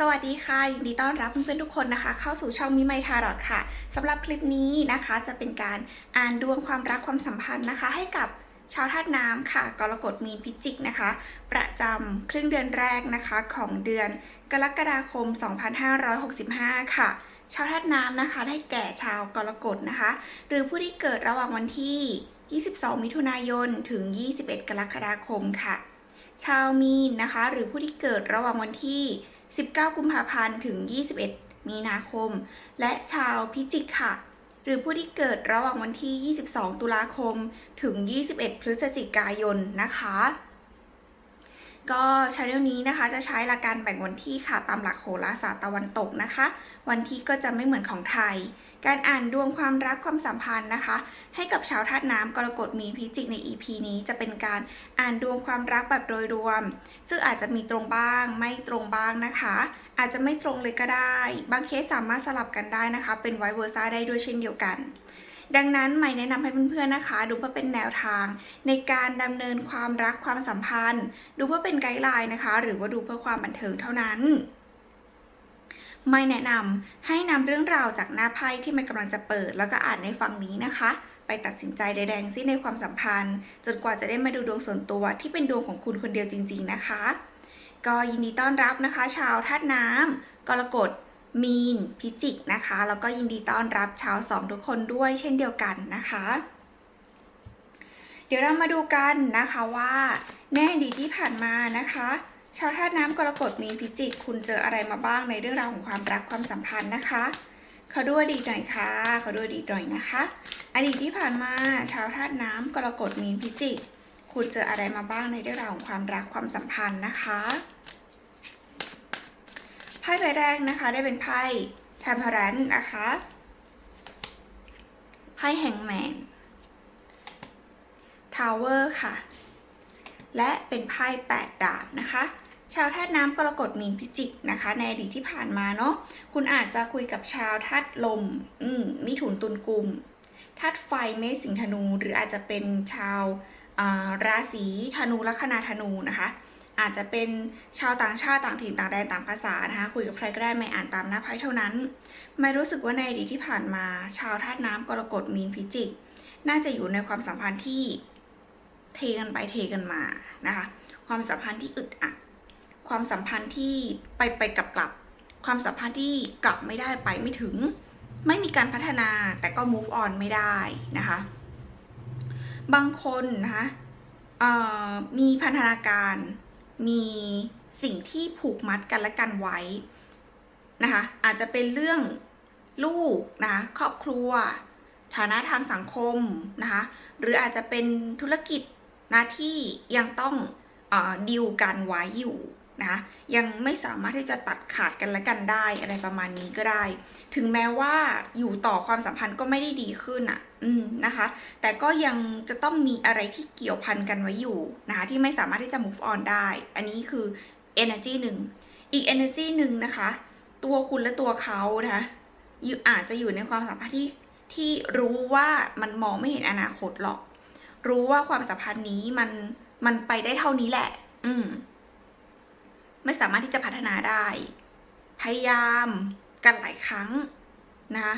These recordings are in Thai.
สวัสดีค่ะ ยินดีต้อนรับเพื่อนๆทุกคนนะคะ เข้าสู่ช่องมิไมทารอดค่ะสำหรับคลิปนี้นะคะ จะเป็นการอ่านดวงความรักความสัมพันธ์นะคะ ให้กับชาวธาตุน้ำค่ะ กรกฎมีนพิจิกนะคะ ประจำครึ่งเดือนแรกนะคะของเดือนกรกฎาคม 2565 ค่ะ ชาวธาตุน้ำนะคะ ได้แก่ชาวกรกฎนะคะ หรือผู้ที่เกิดระหว่างวันที่ 22 มิถุนายน ถึง 21 กรกฎาคมค่ะ ชาวมีนนะคะ หรือผู้ที่เกิดระหว่างวันที่ 19 กุมภาพันธ์ถึง 21 มีนาคม และชาวพิจิกค่ะ หรือผู้ที่เกิดระหว่างวันที่ 22 ตุลาคมถึง 21 พฤศจิกายนนะคะ ก็ชาแนลนี้นะคะจะใช้หลักการแบ่งวันที่ค่ะตามหลักโหราศาสตร์ตะวันตกนะคะ วันที่ก็จะไม่เหมือนของไทย การอ่านดวงความรักความสัมพันธ์นะคะ ให้กับชาวธาตุน้ำกรกฎมีพิจิกใน EP นี้จะเป็นการอ่านดวงความรักแบบโดยรวม ซึ่งอาจจะมีตรงบ้างไม่ตรงบ้างนะคะ อาจจะไม่ตรงเลยก็ได้ บางเคสสามารถสลับกันได้นะคะ เป็นไวเวอร์ซ่าได้ด้วยเช่นเดียวกันดังนั้นไม่แนะนำให้เพื่อนๆนะคะ ดูเพื่อเป็นแนวทาง ในการดำเนินความรักความสัมพันธ์ ดูเพื่อเป็นไกด์ไลน์นะคะ หรือว่าดูเพื่อความบันเทิงเท่านั้น ไม่แนะนำให้นำเรื่องราวจากหน้าไพ่ที่มันกำลังจะเปิด แล้วก็อ่านในฟังนี้นะคะ ไปตัดสินใจใดๆซิในความสัมพันธ์ จนกว่าจะได้มาดูดวงส่วนตัวที่เป็นดวงของคุณคนเดียวจริง ๆนะคะ ก็ยินดีต้อนรับนะคะ ชาวธาตุน้ำกรกฎมีน พิจิกนะคะ แล้วก็ยินดีต้อนรับชาวสองทุกคนด้วยเช่นเดียวกันนะคะ เดี๋ยวเรามาดูกันนะคะว่าในอดีตที่ผ่านมานะคะ ชาวธาตุน้ำกรกฎมีนพิจิก คุณเจออะไรมาบ้างในเรื่องราวของความรักความสัมพันธ์นะคะขอดูอดีตหน่อยค่ะขอดูอดีตหน่อยนะคะ อดีตที่ผ่านมาชาวธาตุน้ำกรกฎมีนพิจิก คุณเจออะไรมาบ้างในเรื่องราวของความรักความสัมพันธ์นะคะไพ่ใบแรกนะคะได้เป็นไพ่แทมเพอรันนะคะไพ่แห่งแมนทาวเวอร์ค่ะ และเป็นไพ่แปดดาบนะคะ ชาวธาตุน้ำกรกฎมีนพิจิกนะคะ ในอดีตที่ผ่านมาเนาะคุณอาจจะคุยกับชาวธาตุลมอืมมิถุนตุลกุมธาตุไฟเมษสิงธนู หรืออาจจะเป็นชาวราศีธนูลัคนาธนูนะคะ อาจจะเป็นชาวต่างชาติต่างถิ่นต่างแดนต่างภาษานะคะคุยกับใครก็ได้ไม่อ่านตามหน้าไพ่เท่านั้น ไม่รู้สึกว่าในอดีตที่ผ่านมา ชาวธาตุน้ำกรกฎมีนพิจิก น่าจะอยู่ในความสัมพันธ์ที่เทกันไปเทกันมานะคะ ความสัมพันธ์ที่อึดอัด ความสัมพันธ์ที่ไปไปกลับกลับ ความสัมพันธ์ที่กลับไม่ได้ไปไม่ถึง ไม่มีการพัฒนาแต่ก็ move on ไม่ได้นะคะ บางคนนะคะมีพันธนาการมีสิ่งที่ผูกมัดกันและกันไว้นะคะอาจจะเป็นเรื่องลูกนะคะครอบครัว ฐานะทางสังคมนะคะหรืออาจจะเป็นธุรกิจหน้าที่ยังต้องออดิวกันไว้อยู่ นะคะยังไม่สามารถที่จะตัดขาดกันและกันได้อะไรประมาณนี้ก็ได้ ถึงแม้ว่าอยู่ต่อความสัมพันธ์ก็ไม่ได้ดีขึ้นอะ อืมนะคะ แต่ก็ยังจะต้องมีอะไรที่เกี่ยวพันกันไว้อยู่นะคะ ที่ไม่สามารถที่จะ move on ได้ อันนี้คือ energy หนึ่งอีก energy หนึ่งนะคะ ตัวคุณและตัวเขานะคะอยู่อาจจะอยู่ในความสัมพันธ์ที่ที่รู้ว่ามันมองไม่เห็นอนาคตหรอก รู้ว่าความสัมพันธ์นี้มันมันไปได้เท่านี้แหละ อืม ไม่สามารถที่จะพัฒนาได้ พยายามกันหลายครั้งนะคะ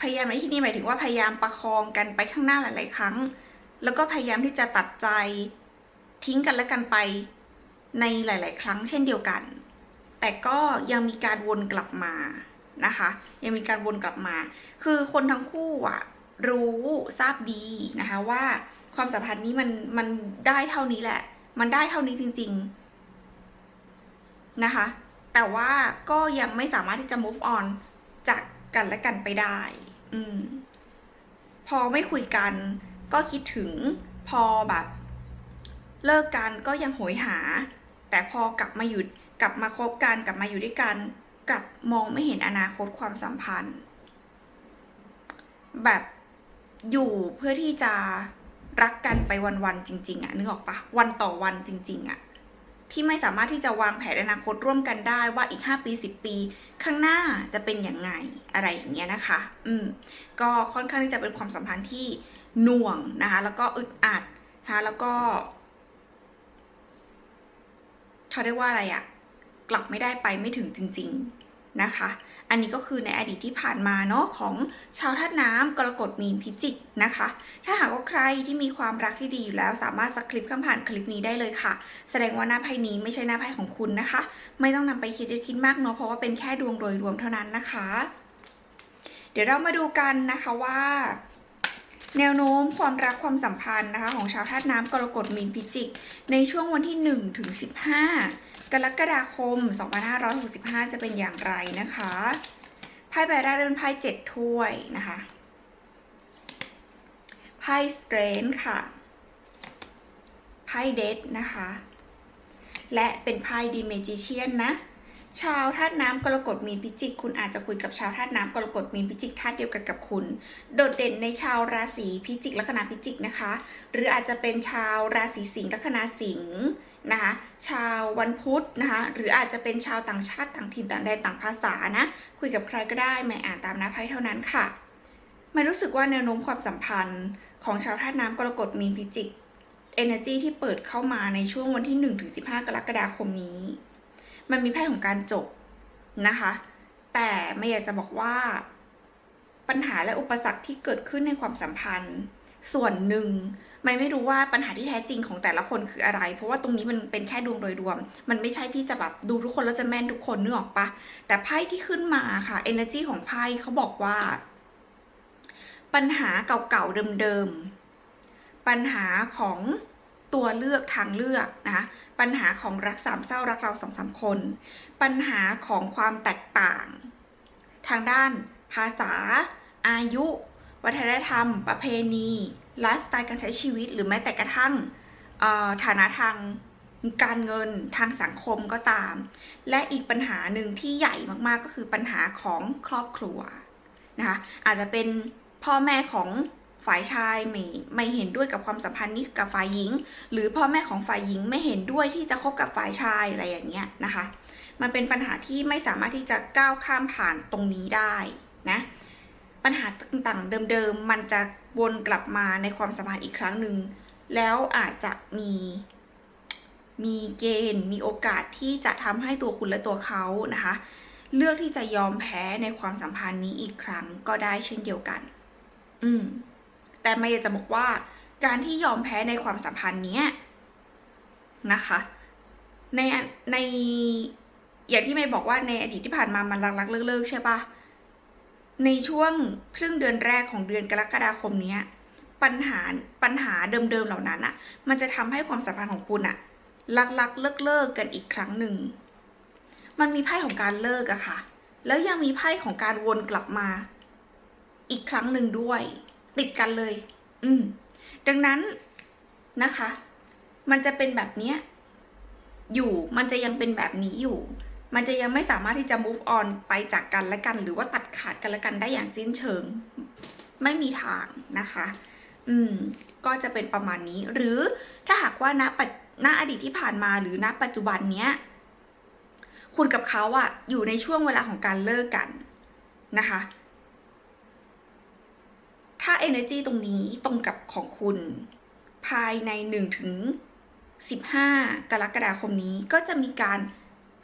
พยายามในที่นี้หมายถึงว่าพยายามประคองกันไปข้างหน้าหลาย ๆ ครั้ง แล้วก็พยายามที่จะตัดใจทิ้งกันและกันไปในหลาย ๆ ครั้งเช่นเดียวกัน แต่ก็ยังมีการวนกลับมานะคะ ยังมีการวนกลับมา คือคนทั้งคู่อะรู้ทราบดีนะคะว่าความสัมพันธ์นี้มันมันได้เท่านี้แหละ มันได้เท่านี้จริง ๆ นะคะ แต่ว่าก็ยังไม่สามารถที่จะ move on จากกันและกันไปได้ อืม พอไม่คุยกัน ก็คิดถึง พอแบบ เลิกกันก็ยังโหยหา แต่พอกลับมาอยู่กลับมาคบกันกลับมาอยู่ด้วยกันกลับมองไม่เห็นอนาคตความสัมพันธ์ แบบอยู่เพื่อที่จะรักกันไปวันๆจริง ๆอะนึกออกปะวันต่อวันจริง ๆอะ ที่ไม่สามารถที่จะวางแผนอนาคตร่วมกันได้ว่าอีก 5 ปี 10 ปี ข้างหน้าจะเป็นอย่างไงอะไรอย่างเงี้ยนะคะ อืมก็ค่อนข้างที่จะเป็นความสัมพันธ์ที่หน่วงนะคะ แล้วก็อึดอัดนะคะแล้วก็เขาเรียกว่าอะไรอะกลับไม่ได้ไปไม่ถึงจริง ๆ นะคะ อันนี้ก็คือในอดีตที่ผ่านมาเนาะของชาวธาตุน้ำกรกฎมีนพิจิกนะคะ ถ้าหากว่าใครที่มีความรักที่ดีอยู่แล้ว สามารถสักคลิปข้ามผ่านคลิปนี้ได้เลยค่ะ แสดงว่าหน้าไพ่นี้ไม่ใช่หน้าไพ่ของคุณนะคะ ไม่ต้องนำไปคิดเยอะคิดมากเนาะเพราะว่าเป็นแค่ดวงโดยรวมเท่านั้นนะคะ เดี๋ยวเรามาดูกันนะคะว่า แนวโน้มความรักความสัมพันธ์นะคะของชาวธาตุน้ำกรกฎมีนพิจิก ในช่วงวันที่1ถึง15 กรกฎาคม 2565 จะเป็นอย่างไรนะคะไพ่ใบแรกเป็นไพ่เจ็ดถ้วยนะคะไพ่สเตรนค่ะไพ่เดดนะคะ และเป็นไพ่ดีเมจิเชียนนะ ชาวธาตุน้ำกรกฎมีนพิจิก คุณอาจจะคุยกับชาวธาตุน้ำกรกฎมีนพิจิกธาตุเดียวกันกับคุณ โดดเด่นในชาวราศีพิจิกลัคนาพิจิกนะคะ หรืออาจจะเป็นชาวราศีสิงห์ลัคนาสิงห์นะคะ ชาววันพุธนะคะ หรืออาจจะเป็นชาวต่างชาติต่างถิ่นต่างแดนต่างภาษานะ คุยกับใครก็ได้ไม่อ่านตามหน้าไพ่เท่านั้นค่ะมันรู้สึกว่าแนวโน้มความสัมพันธ์ของชาวธาตุน้ำกรกฎมีนพิจิก energy ที่เปิดเข้ามาในช่วงวันที่1ถึง15 กรกฎาคมนี้ มันมีไพ่ของการจบนะคะ แต่ไม่อยากจะบอกว่าปัญหาและอุปสรรคที่เกิดขึ้นในความสัมพันธ์ ส่วนหนึ่งไม่ไม่รู้ว่าปัญหาที่แท้จริงของแต่ละคนคืออะไร เพราะว่าตรงนี้มันเป็นแค่ดวงโดยรวม มันไม่ใช่ที่จะแบบดูทุกคนแล้วจะแม่นทุกคนนึกออกปะแต่ไพ่ที่ขึ้นมาค่ะ energy ของไพ่เขาบอกว่า ปัญหาเก่าๆเดิมๆปัญหาของ ตัวเลือกทางเลือกนะคะปัญหาของรักสามเศร้ารักเราสองสามคน ปัญหาของความแตกต่าง ทางด้านภาษา อายุ วัฒนธรรม ประเพณีไลฟ์สไตล์การใช้ชีวิต หรือแม้แต่กระทั่งฐานะทางการเงินทางสังคมก็ตาม และอีกปัญหาหนึ่งที่ใหญ่มากๆก็คือปัญหาของครอบครัวนะคะอาจจะเป็นพ่อแม่ของ ฝ่ายชายไม่ไม่เห็นด้วยกับความสัมพันธ์นี้กับฝ่ายหญิง หรือพ่อแม่ของฝ่ายหญิงไม่เห็นด้วยที่จะคบกับฝ่ายชายอะไรอย่างเงี้ยนะคะ มันเป็นปัญหาที่ไม่สามารถที่จะก้าวข้ามผ่านตรงนี้ได้นะปัญหาต่างๆเดิมๆมันจะวนกลับมาในความสัมพันธ์อีกครั้งหนึ่งแล้วอาจจะมีมีเกณฑ์มีโอกาสที่จะทำให้ตัวคุณและตัวเขานะคะ เลือกที่จะยอมแพ้ในความสัมพันธ์นี้อีกครั้งก็ได้เช่นเดียวกัน อืม แต่ไม่อยากจะบอกว่าการที่ยอมแพ้ในความสัมพันธ์เนี้ยนะคะในในอย่างที่ไม่บอกว่าในอดีตที่ผ่านมามันรักๆเลิกๆใช่ปะในช่วงครึ่งเดือนแรกของเดือนกรกฎาคมเนี้ยปัญหาปัญหาเดิมๆเหล่านั้นอะมันจะทำให้ความสัมพันธ์ของคุณอะรักๆเลิกๆกันอีกครั้งหนึ่ง มันมีไพ่ของการเลิกอะค่ะ แล้วยังมีไพ่ของการวนกลับมา อีกครั้งหนึ่งด้วย ติดกันเลย อืม ดังนั้นนะคะ มันจะเป็นแบบเนี้ยอยู่ มันจะยังเป็นแบบนี้อยู่ มันจะยังไม่สามารถที่จะ move on ไปจากกันและกัน หรือว่าตัดขาดกันและกันได้อย่างสิ้นเชิง ไม่มีทางนะคะ อืม ก็จะเป็นประมาณนี้ หรือถ้าหากว่าณปัจณอดีตที่ผ่านมาหรือณปัจจุบันเนี้ย คุณกับเขาอะอยู่ในช่วงเวลาของการเลิกกันนะคะ ถ้า energy ตรงนี้ตรงกับของคุณ ภายใน1ถึง15 กรกฎาคมนี้ก็จะมีการ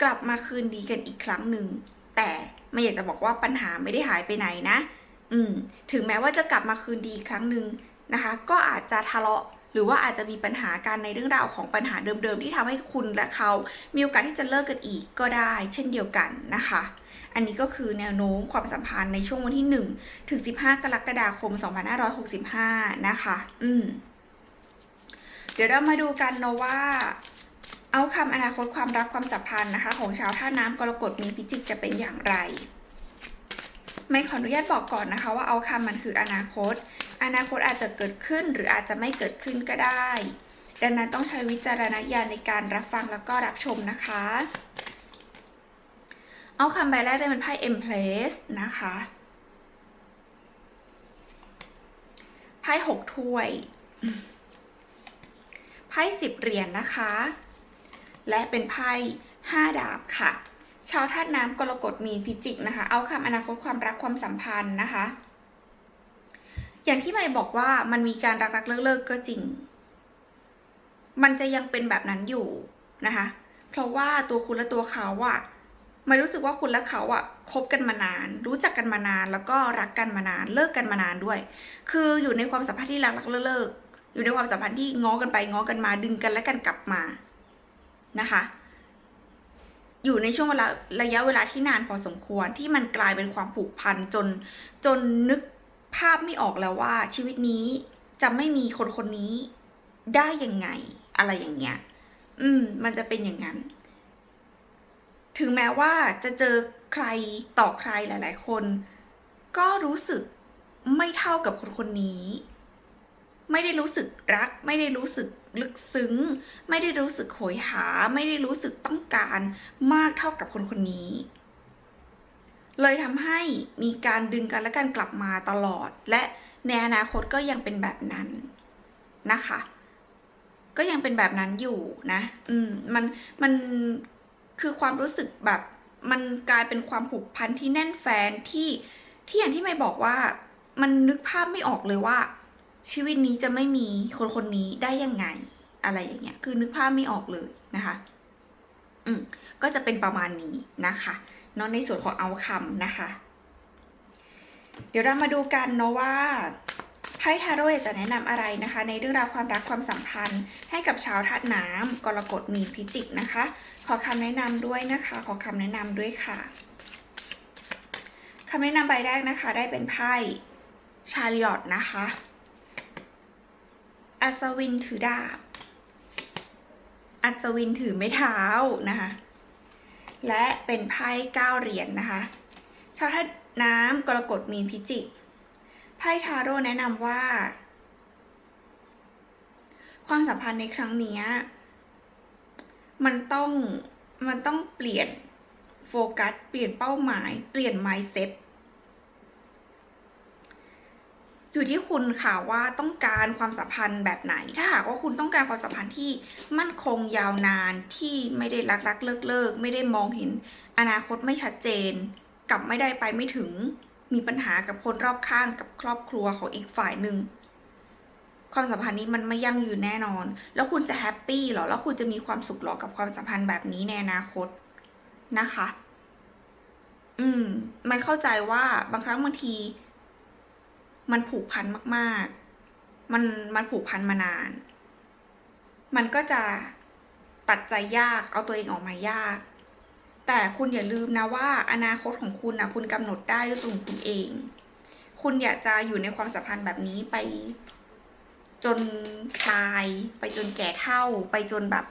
กลับมาคืนดีกันอีกครั้งหนึ่ง แต่ไม่อยากจะบอกว่าปัญหาไม่ได้หายไปไหนนะ อืม ถึงแม้ว่าจะกลับมาคืนดีอีกครั้งหนึ่งนะคะ ก็อาจจะทะเลาะหรือว่าอาจจะมีปัญหาการในเรื่องราวของปัญหาเดิมๆ ที่ทำให้คุณและเขา มีโอกาสที่จะเลิกกันอีกก็ได้ เช่นเดียวกันนะคะ อันนี้ก็คือแนวโน้มความสัมพันธ์ในช่วงวันที่ 1 ถึง 15 กรกฎาคม 2565 นะคะ อืม เดี๋ยวเรามาดูกันเนาะว่าเอาคำอนาคตความรักความสัมพันธ์นะคะ ของชาวท่าน้ำกรกฎมีพิจิกจะเป็นอย่างไร ไม่ขออนุญาตบอกก่อนนะคะว่าเอาคำมันคืออนาคต อนาคตอาจจะเกิดขึ้นหรืออาจจะไม่เกิดขึ้นก็ได้ ดังนั้นต้องใช้วิจารณญาณในการรับฟังแล้วก็รับชมนะคะ เอาคำใบแรกได้เป็นไพ่ Empress นะคะ ไพ่หกถ้วย ไพ่สิบเหรียญนนะคะ และเป็นไพ่ห้าดาบค่ะ ชาวธาตุน้ำกรกฎมีพิจิกนะคะ เอาคำอนาคตความรักความสัมพันธ์นะคะ อย่างที่ไม่บอกว่ามันมีการรักรักเลิกเลิกก็จริง มันจะยังเป็นแบบนั้นอยู่นะคะ เพราะว่าตัวคุณและตัวเขาอะ ม่รู้สึกว่าคุณและเขาอะคบกันมานาน รู้จักกันมานาน แล้วก็รักกันมานาน เลิกกันมานานด้วย คืออยู่ในความสัมพันธ์ที่รักรักเลิก อยู่ในความสัมพันธ์ที่ง้อกันไปง้อกันมาดึงกันและกันกลับมานะคะ อยู่ในช่วงเวลาระยะเวลาที่นานพอสมควรที่มันกลายเป็นความผูกพันจนจนนึกภาพไม่ออกแล้วว่า ชีวิตนี้จะไม่มีคนคนนี้ได้ยังไง อะไรอย่างเงี้ย อืม มันจะเป็นอย่างนั้น ถึงแม้ว่าจะเจอใครต่อใครหลาย ๆ คน ก็รู้สึกไม่เท่ากับคนคนนี้ ไม่ได้รู้สึกรัก ไม่ได้รู้สึกลึกซึ้ง ไม่ได้รู้สึกโหยหา ไม่ได้รู้สึกต้องการมากเท่ากับคนคนนี้ เลยทำให้มีการดึงกันและกันกลับมาตลอด และในอนาคตก็ยังเป็นแบบนั้นนะคะ ก็ยังเป็นแบบนั้นอยู่นะ อืมมันมัน คือความรู้สึกแบบมันกลายเป็นความผูกพันที่แน่นแฟนที่ที่อย่างที่ไม่บอกว่า มันนึกภาพไม่ออกเลยว่า ชีวิตนี้จะไม่มีคนคนนี้ได้ยังไง อะไรอย่างเงี้ย คือนึกภาพไม่ออกเลยนะคะ อืมก็จะเป็นประมาณนี้นะคะเนาะในส่วนของเอาคำนะคะ เดี๋ยวเรามาดูกันเนาะว่า ไพ่ทาโร่จะแนะนำอะไรนะคะ ในเรื่องราวความรักความสัมพันธ์ ให้กับชาวธาตุน้ำกรกฎมีพิจิกนะคะ ขอคำแนะนำด้วยนะคะ ขอคำแนะนำด้วยค่ะคำแนะนำใบแรกนะคะ ได้เป็นไพ่ชาลิออตนะคะอัศวินถือดาบ อัศวินถือไม้เท้านะคะ และเป็นไพ่เก้าเหรียญนนะคะ ชาวธาตุน้ำกรกฎมีนพิจิก ไพ่ทาโร่แนะนำว่า ความสัมพันธ์ในครั้งนี้มันต้องมันต้องเปลี่ยนโฟกัส เปลี่ยนเป้าหมาย เปลี่ยน mindset อยู่ที่คุณค่ะว่าต้องการความสัมพันธ์แบบไหน ถ้าหากว่าคุณต้องการความสัมพันธ์ที่มั่นคงยาวนานที่ไม่ได้รักรักเลิกเลิกไม่ได้มองเห็น อนาคตไม่ชัดเจนกลับไม่ได้ไปไม่ถึง มีปัญหากับคนรอบข้างกับครอบครัวของอีกฝ่ายหนึ่งความสัมพันธ์นี้มันไม่ยั่งยืนแน่นอน แล้วคุณจะแฮปปี้หรอ แล้วคุณจะมีความสุขหรอกับความสัมพันธ์แบบนี้ในอนาคตนะคะ อืมไม่เข้าใจว่าบางครั้งบางที มันผูกพันมากๆ มันมันผูกพันมานาน มันก็จะตัดใจยาก เอาตัวเองออกมายาก แต่คุณอย่าลืมนะว่า อนาคตของคุณนะคุณกำหนดได้ด้วยตัวคุณเอง คุณอยากจะอยู่ในความสัมพันธ์แบบนี้ไปจนตาย ไปจนแก่เท่า ไปจนแบบ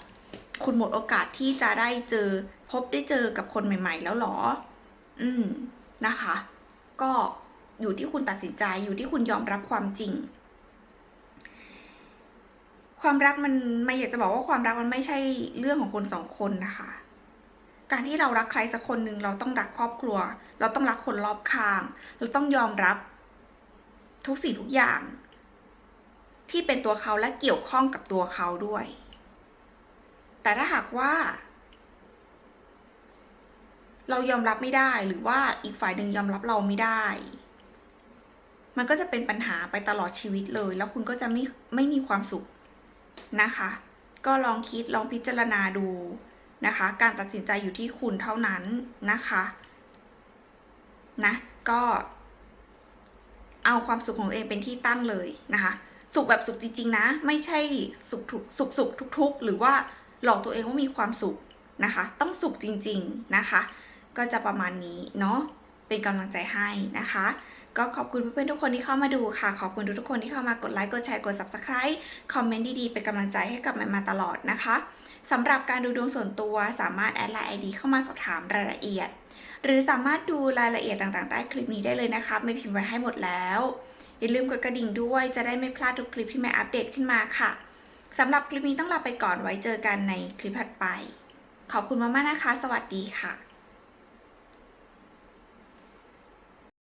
คุณหมดโอกาสที่จะได้เจอพบได้เจอกับคนใหม่ ๆ แล้วหรอ อืมนะคะ ก็อยู่ที่คุณตัดสินใจอยู่ที่คุณยอมรับความจริง ความรักมันไม่อยากจะบอกว่าความรักมันไม่ใช่เรื่องของคนสองคนนะคะ การที่เรารักใครสักคนหนึ่งเราต้องรักครอบครัว เราต้องรักคนรอบข้าง เราต้องยอมรับ ทุกสิ่งทุกอย่าง ที่เป็นตัวเขาและเกี่ยวข้องกับตัวเขาด้วย แต่ถ้าหากว่า เรายอมรับไม่ได้หรือว่าอีกฝ่ายหนึ่งยอมรับเราไม่ได้ มันก็จะเป็นปัญหาไปตลอดชีวิตเลย แล้วคุณก็จะไม่ไม่มีความสุขนะคะ ก็ลองคิดลองพิจารณาดู นะคะ การตัดสินใจอยู่ที่คุณเท่านั้นนะคะนะก็เอาความสุขของตัวเองเป็นที่ตั้งเลยนะคะ สุขแบบสุขจริง ๆ นะ ไม่ใช่สุขทุกสุขสุขทุก ๆ หรือว่าหลอกตัวเองว่ามีความสุขนะคะ ต้องสุขจริง ๆนะคะ ก็จะประมาณนี้เนาะ เป็นกำลังใจให้นะคะ ก็ขอบคุณเพื่อนๆทุกคนที่เข้ามาดูค่ะ ขอบคุณทุกๆคนที่เข้ามากดไลค์กดแชร์กด subscribe คอมเมนต์ดีๆเป็นกำลังใจให้กับแมมาตลอดนะคะสำหรับการดูดวงส่วนตัวสามารถแอดไลน์ ID เข้ามาสอบถามรายละเอียด หรือสามารถดูรายละเอียดต่างๆใต้คลิปนี้ได้เลยนะคะไม่พิมพ์ไว้ให้หมดแล้วอย่าลืมกดกระดิ่งด้วยจะได้ไม่พลาดทุกคลิปที่แม่อัปเดตขึ้นมาค่ะสำหรับคลิปนี้ต้องลาไปก่อนไว้เจอกันในคลิปถัดไป ขอบคุณมากๆนะคะ สวัสดีค่ะ